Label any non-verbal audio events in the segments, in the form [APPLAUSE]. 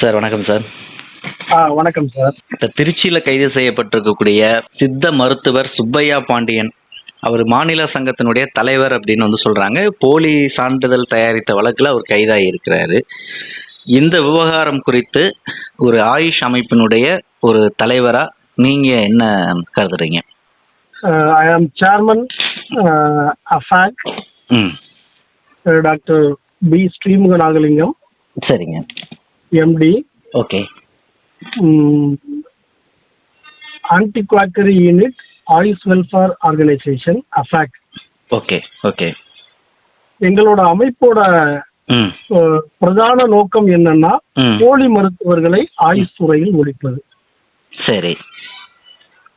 Sir வணக்கம் sir. ஆ வணக்கம் sir. இந்த திருச்சியில் கைது செய்யப்பட்டிருக்கக்கூடிய சித்த மருத்துவர் சுப்பையா பாண்டியன் அவர் மாநில சங்கத்தினுடைய தலைவர் அப்படின்னு வந்து சொல்றாங்க. போலி சான்றிதழ் தயாரித்த வழக்கில் அவர் கைதாகி இருக்கிறாரு இந்த விவகாரம் குறித்து ஒரு ஆயுஷ் அமைப்பினுடைய ஒரு தலைவரா நீங்க என்ன கருதுறீங்க? ஐ ஆம் சேர்மன் அஃபாக் டாக்டர் பி ஸ்ரீமுக நாகலிங்கம் சரிங்க. MD okay anti quackery unit AYUSH welfare organization Afaq okay okay எங்களோட அமைப்போட பிரதான நோக்கம் என்னன்னா போலி மருத்துவர்களை ஆயுஷ் துறையில் ஒழிப்பது. சரி.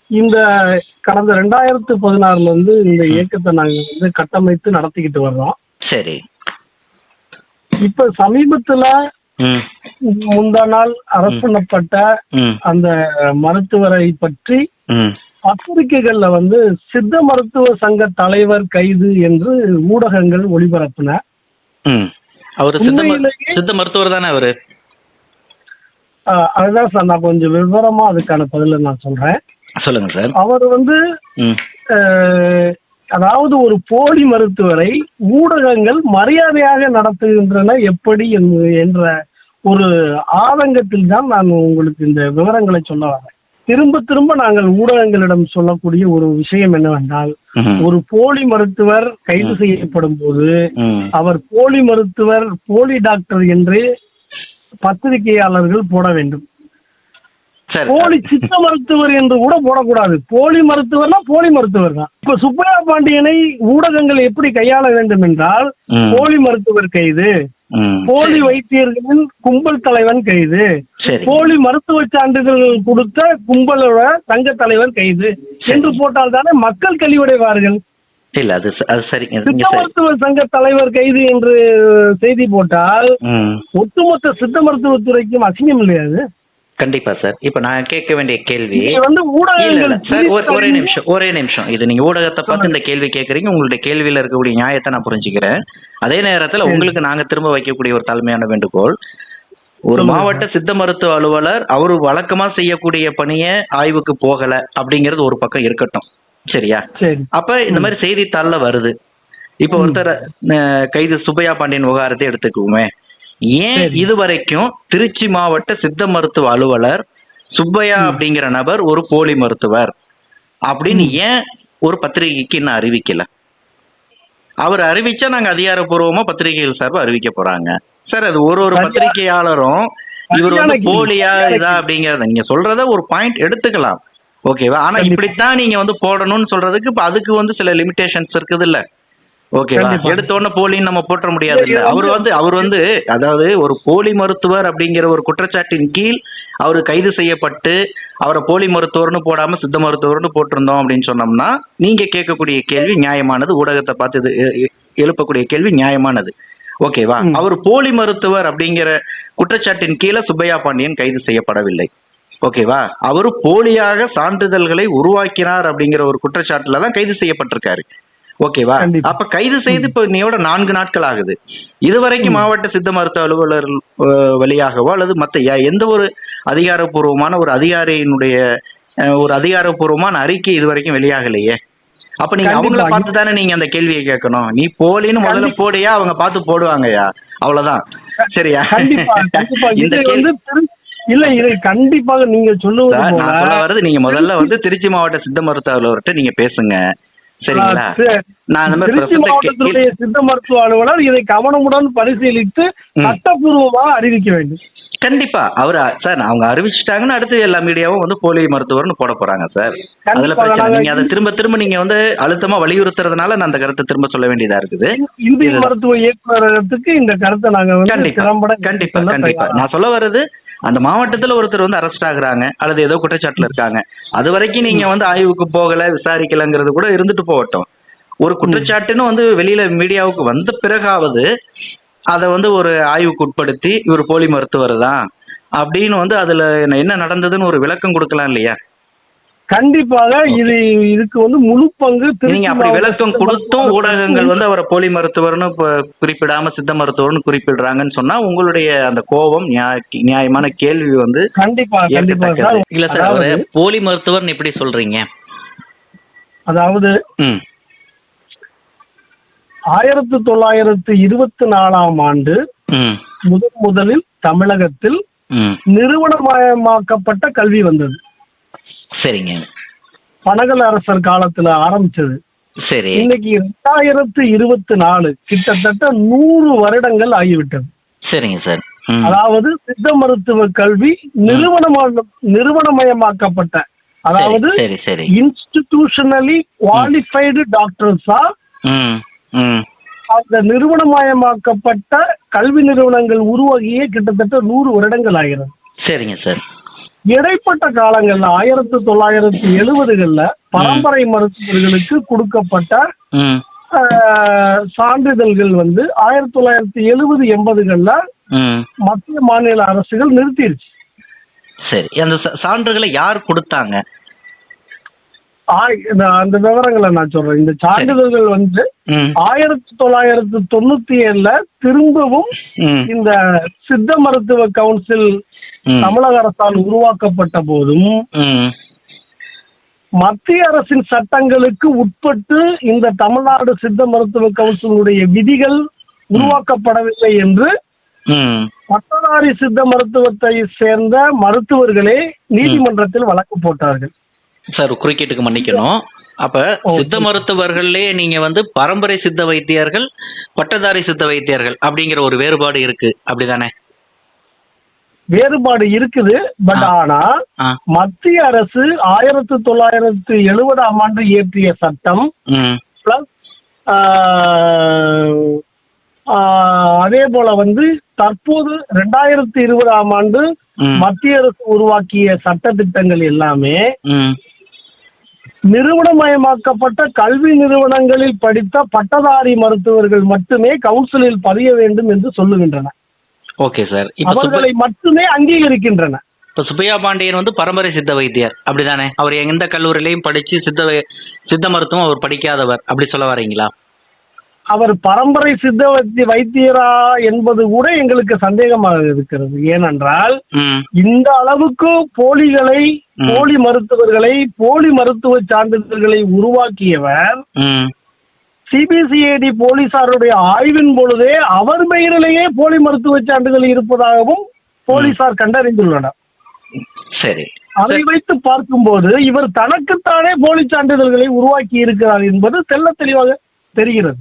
இந்த கடந்த ரெண்டாயிரத்து பதினாறுல இருந்து இந்த இயக்கத்தை நாங்க வந்து கட்டமைத்து நடத்திக்கிட்டு வர்றோம். சரி. இப்ப சமீபத்துல முந்தா நாள் அரசு பண்ணப்பட்ட ம். அந்த மருத்துவரை பற்றி பத்திரிகைகள்ல வந்து சித்த மருத்துவ சங்க தலைவர் கைது என்று ஊடகங்கள் ஒளிபரப்பின. அவர் சித்த மருத்துவர் தானே அவரு? அதுதான் சார் நான் கொஞ்சம் விவரமா அதுக்கான பதில நான் சொல்றேன். சொல்லுங்க சார். அவர் வந்து அதாவது ஒரு போலி மருத்துவரை ஊடகங்கள் மரியாதையாக நடத்துகின்றன எப்படி என்ற ஒரு ஆதங்கத்தில் தான் நான் உங்களுக்கு இந்த விவரங்களை சொல்ல வரேன் திரும்ப திரும்ப நாங்கள் ஊடகங்களிடம் சொல்லக்கூடிய ஒரு விஷயம் என்னவென்றால். ஒரு போலி மருத்துவர் கைது செய்யப்படும் போது. அவர் போலி மருத்துவர் போலி டாக்டர் என்று பத்திரிகையாளர்கள் போட வேண்டும் போலி சித்த மருத்துவர் என்று கூட போடக்கூடாது. போலி மருத்துவர்னா போலி மருத்துவர் தான். இப்ப சுப்பையா பாண்டியனை ஊடகங்கள் எப்படி கையாள வேண்டும் என்றால். போலி மருத்துவர் கைது. போலி. வைத்தியர்களின் கும்பல் தலைவன் கைது போலி மருத்துவ சான்றிதழ்கள் கொடுத்த கும்பலோட சங்க தலைவர் கைது என்று போட்டால் தானே மக்கள் கழிவடைவார்கள். இல்ல அது சரிங்க சித்த மருத்துவ சங்க தலைவர் கைது என்று செய்தி போட்டால் ஒட்டுமொத்த சித்த மருத்துவத்துறைக்கும் அசிங்கம் இல்லையா அது? கண்டிப்பா சார். இப்ப நான் கேட்க வேண்டிய கேள்வி சார் ஒரு- நிமிஷம் ஒரே நிமிஷம். இது நீங்க ஊடகத்தை பார்த்து இந்த கேள்வி கேட்குறீங்க உங்களுடைய கேள்வியில இருக்கக்கூடிய நியாயத்தை நான் புரிஞ்சுக்கிறேன். அதே நேரத்துல. உங்களுக்கு நாங்க திரும்ப வைக்கக்கூடிய ஒரு தலைமையான வேண்டுகோள் ஒரு மாவட்ட சித்த மருத்துவ அலுவலர் அவரு வழக்கமா செய்யக்கூடிய பணியை ஆய்வுக்கு போகல அப்படிங்கிறது ஒரு பக்கம் இருக்கட்டும். சரியா? சரி. அப்ப இந்த மாதிரி செய்தித்தாள்ல வருது. இப்ப. ஒருத்தர் கைது சுப்பையா பாண்டியன் விவகாரத்தை எடுத்துக்குவோமே. ஏன். இதுவரைக்கும் திருச்சி மாவட்ட சித்த மருத்துவ அலுவலர் சுப்பையா. அப்படிங்கிற நபர் ஒரு போலி மருத்துவர் அப்படின்னு ஏன் ஒரு பத்திரிகைக்கு இன்னும் அறிவிக்கல அவர் அறிவிச்சா நாங்க அதிகாரப்பூர்வமா பத்திரிகைகள் சார்பா அறிவிக்க போறாங்க சார் அது ஒரு ஒரு பத்திரிகையாளரும் இவர் வந்து. போலியா இதா. அப்படிங்கறத நீங்க சொல்றத ஒரு பாயிண்ட் எடுத்துக்கலாம் ஓகேவா ஆனா. இப்படித்தான் நீங்க வந்து போடணும்னு சொல்றதுக்கு இப்ப அதுக்கு வந்து சில லிமிடேஷன்ஸ் இருக்குது இல்ல ஓகேவா. எடுத்த உடனே போலின்னு நம்ம போட்டுற முடியாது அவர் வந்து- அவர் வந்து அதாவது ஒரு போலி மருத்துவர் அப்படிங்கிற ஒரு குற்றச்சாட்டின் கீழ் அவர் கைது செய்யப்பட்டு அவரை போலி மருத்துவர்னு போடாம சித்த மருத்துவர்னு போட்டிருந்தோம் அப்படின்னு சொன்னோம்னா நீங்க கேட்கக்கூடிய கேள்வி நியாயமானது. ஊடகத்தை பார்த்து எழுப்பக்கூடிய கேள்வி நியாயமானது. ஓகேவா. அவர் போலி மருத்துவர் அப்படிங்கிற குற்றச்சாட்டின் கீழே சுப்பையா பாண்டியன் கைது செய்யப்படவில்லை. ஓகேவா? அவர் போலியாக சான்றிதழ்களை உருவாக்கினார் அப்படிங்கிற ஒரு குற்றச்சாட்டுல தான் கைது செய்யப்பட்டிருக்காரு. ஓகேவா. அப்ப கைது செய்து இப்ப இன்னையோட நான்கு நாட்கள் ஆகுது இதுவரைக்கும். மாவட்ட சித்த மருத்துவ அலுவலர் வழியாகவோ அல்லது யா- எந்த ஒரு அதிகாரப்பூர்வமான ஒரு அதிகாரியினுடைய ஒரு அதிகாரப்பூர்வமான அறிக்கை இதுவரைக்கும் வெளியாகலையே. அப்ப நீங்க. அவங்கள பார்த்து தானே நீங்க அந்த கேள்வியை கேட்கணும். நீ போலின்னு முதல்ல. போடியா? அவங்க பார்த்து போடுவாங்கய்யா அவ்வளவுதான். சரியா? [LAUGHS] இந்த இது கேள்வி இல்ல இதை கண்டிப்பாக நீங்க சொல்லுவது நான் சொல்ல வர்றது நீங்க முதல்ல வந்து திருச்சி மாவட்ட சித்த மருத்துவ அலுவலர்கிட்ட நீங்க பேசுங்க. சரிங்களா. நான் அந்த மாதிரி சித்த மருத்துவ அலுவலர் இதை கவனமுடன் பரிசீலித்து. சட்டப்பூர்வமாக அறிவிக்க வேண்டும். கண்டிப்பா. அவர் சார் அவங்க அறிவிச்சிட்டாங்கன்னா அடுத்து எல்லா மீடியாவும் வந்து போலி மருத்துவர்னு போட போறாங்க சார். அதுல பிரச்சனை. நாங்க அதை திரும்ப திரும்ப நீங்க வந்து அழுத்தமா வலியுறுத்துறதுனால நான் அந்த கருத்தை திரும்ப சொல்ல வேண்டியதா இருக்குது. இந்திய. மருத்துவ இயக்குநரகத்துக்கு இந்த கருத்தை நாங்க கண்டிப்பா. கண்டிப்பா. கண்டிப்பா. நான் சொல்ல வர்றது அந்த மாவட்டத்துல ஒருத்தர் வந்து அரெஸ்ட் ஆகுறாங்க அல்லது ஏதோ குற்றச்சாட்டுல இருக்காங்க. அது வரைக்கும் நீங்க வந்து ஆய்வுக்கு போகல விசாரிக்கலங்கிறது கூட இருந்துட்டு போகட்டும். ஒரு குற்றச்சாட்டுன்னு வந்து வெளியில மீடியாவுக்கு வந்த பிறகாவது அதை வந்து ஒரு ஆய்வுக்கு உட்படுத்தி இவர் போலி மருத்துவர் தான் அப்படின்னு வந்து அதுல என்ன நடந்ததுன்னு ஒரு விளக்கம் கொடுக்கலாம் இல்லையா? கண்டிப்பாக இது இதுக்கு வந்து முழு பங்கு நீங்க அப்படி விளக்கம் கொடுத்தும் ஊடகங்கள் வந்து அவரை போலி மருத்துவர்னு குறிப்பிடாம சித்த மருத்துவர்னு குறிப்பிடுறாங்கன்னு சொன்னா உங்களுடைய அந்த கோபம் நியாய- நியாயமான கேள்வி வந்து கண்டிப்பா. இல்ல சார் அவரை போலி மருத்துவர்னு எப்படி சொல்றீங்க? அதாவது ஆயிரத்தி தொள்ளாயிரத்தி இருபத்தி நாலாம் ஆண்டு முதன் முதலில் தமிழகத்தில் நிறுவனமயமாக்கப்பட்ட கல்வி வந்தது. சரிங்க. பனகல் அரசர் காலத்துல ஆரம்பிச்சது. சரி. இன்னைக்கு இரண்டாயிரத்து இருபத்தி நாலு கிட்டத்தட்ட நூறு வருடங்கள் ஆகிவிட்டது. சரிங்க சார். அதாவது சித்த மருத்துவ கல்வி நிறுவனமான நிறுவனமயமாக்கப்பட்ட அதாவது இன்ஸ்டிடியூஷனலி குவாலிஃபைடு டாக்டர்ஸா அந்த நிறுவனமயமாக்கப்பட்ட கல்வி நிறுவனங்கள் உருவாகியே கிட்டத்தட்ட நூறு வருடங்கள் ஆகிறது. சரிங்க சார். இடைப்பட்ட காலங்கள்ல ஆயிரத்தி தொள்ளாயிரத்தி எழுபதுகள்ல பரம்பரை மருத்துவர்களுக்கு கொடுக்கப்பட்ட சான்றிதழ்கள் வந்து ஆயிரத்தி தொள்ளாயிரத்தி எழுபது எண்பதுகள்ல மத்திய மாநில அரசுகள் நிறுத்திடுச்சு சரி அந்த சான்றுகளை யார் கொடுத்தாங்க? அந்த விவரங்களை நான் சொல்றேன். இந்த சான்றிதழ்கள் வந்து ஆயிரத்தி தொள்ளாயிரத்தி தொண்ணூத்தி ஏழுல திரும்பவும் இந்த சித்த மருத்துவ கவுன்சில் தமிழக அரசால் உருவாக்கப்பட்ட போதும் மத்திய அரசின் சட்டங்களுக்கு உட்பட்டு இந்த தமிழ்நாடு சித்த மருத்துவ கவுன்சிலுடைய விதிகள் உருவாக்கப்படவில்லை என்று பட்டதாரி சித்த மருத்துவத்தை சேர்ந்த மருத்துவர்களே நீதிமன்றத்தில் வழக்கு போட்டார்கள். சார் குறுக்கீட்டுக்கு மன்னிக்கணும். அப்ப. சித்த மருத்துவர்கள்லயே நீங்க வந்து பரம்பரை சித்த வைத்தியர்கள் பட்டதாரி சித்த வைத்தியர்கள் அப்படிங்கிற ஒரு வேறுபாடு இருக்கு. அப்படிதானே? வேறுபாடு இருக்குது. பட். ஆனா மத்திய அரசு ஆயிரத்தி தொள்ளாயிரத்தி எழுபதாம் ஆண்டு இயற்றிய சட்டம் பிளஸ் அதே போல வந்து தற்போது ரெண்டாயிரத்தி இருபதாம் ஆண்டு மத்திய அரசு உருவாக்கிய சட்ட திட்டங்கள் எல்லாமே நிறுவனமயமாக்கப்பட்ட கல்வி நிறுவனங்களில் படித்த பட்டதாரி மருத்துவர்கள் மட்டுமே கவுன்சிலில் பதிய வேண்டும் என்று சொல்லுகின்றன. Okay sir. அவர்களை மட்டுமே அங்கீகரிக்கின்றன. இப்ப சுப்பையா பாண்டியன் வந்து பரம்பரை சித்த வைத்தியர். அப்படிதானே? அவர் எந்த கல்லூரியிலையும் படிச்சு சித்த சித்த மருத்துவம் அவர் படிக்காதவர். அப்படி சொல்ல வரீங்களா? அவர் பரம்பரை சித்த வைத்திய வைத்தியரா என்பது கூட எங்களுக்கு சந்தேகமாக இருக்கிறது. ஏனென்றால் இந்த அளவுக்கு போலிகளை. போலி மருத்துவர்களை போலி மருத்துவ சான்றிதழ்களை உருவாக்கியவர் சிபிசிஐடி போலீசாருடைய ஆய்வின் பொழுதே அவர் பெயரிலேயே போலி மருத்துவ சான்றிதழ் இருப்பதாகவும் போலீசார் கண்டறிந்துள்ளனர். சரி. அதை வைத்து பார்க்கும்போது இவர் தனக்குத்தானே போலி சான்றிதழ்களை உருவாக்கி இருக்கிறார் என்பது தெள்ள தெளிவாக தெரிகிறது.